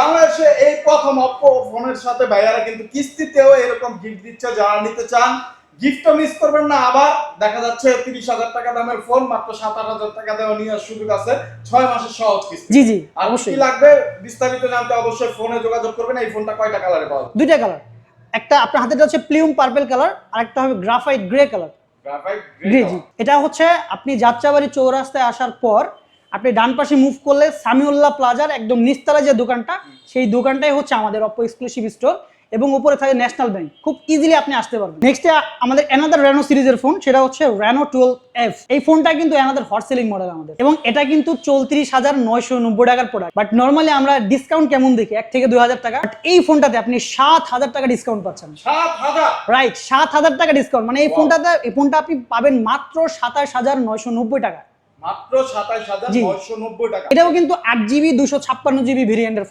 বাংলাদেশে এই প্রথম অপ্পো ফোনের সাথে ভাইয়ারা কিন্তু কিস্তিতেও এরকম গিফট দিচ্ছে যারা নিতে চান গিফটও মিস করবেন না। আবার দেখা যাচ্ছে তিরিশ হাজার টাকা দামের ফোন মাত্র সাত আট হাজার টাকা দেওয়া নেওয়ার সুযোগ আছে। ছয় মাসের সহজ কিস্তি। জি জি আর কি লাগবে বিস্তারিত জানতে অবশ্যই ফোনে যোগাযোগ করবেন এই ফোনটা কয়টা কালারে পাওয়া দুইটা কালার একটা আপনার হাতে হচ্ছে প্লিউম পার্পল কালার আর একটা হবে graphite grey colour graphite grey জি এটা হচ্ছে আপনি যাত্রাবাড়ি চৌরাস্তায় আসার পর আপনি ডান পাশে মুভ করলে সামিউল্লাহ প্লাজার একদম নিস্তালা যে দোকানটা সেই দোকানটাই হচ্ছে আমাদের অপো এক্সক্লুসিভ স্টোর এবং উপরে থাকে ন্যাশনাল ব্যাংক খুব ইজিলি আপনি আসতে পারবেন। নেক্সট আমাদের অ্যানাদার রেনো সিরিজের ফোন সেটা হচ্ছে রেনো টুয়েলভ এফ এই ফোনটা কিন্তু অ্যানাদার হট সেলিং মডেল আমাদের। এবং এটা কিন্তু চৌত্রিশ হাজার নয়শো নব্বই টাকার প্রোডাক্ট বাট নর্মালি আমরা ডিসকাউন্ট কেমন দেখি? এক থেকে দুই হাজার টাকা। But এই ফোনটাতে আপনি সাত হাজার টাকা ডিসকাউন্ট পাচ্ছেন। রাইট সাত হাজার টাকা ডিসকাউন্ট মানে এই. ফোনটাতে এই ফোনটা আপনি পাবেন মাত্র সাতাশ হাজার নয়শো নব্বই টাকা। মাত্র সাতাশ হাজার। নয়শো নব্বই টাকা এটাও কিন্তু আট জিবি দুশো ছাপ্পান্ন জিবি ভেরিয়েন্টের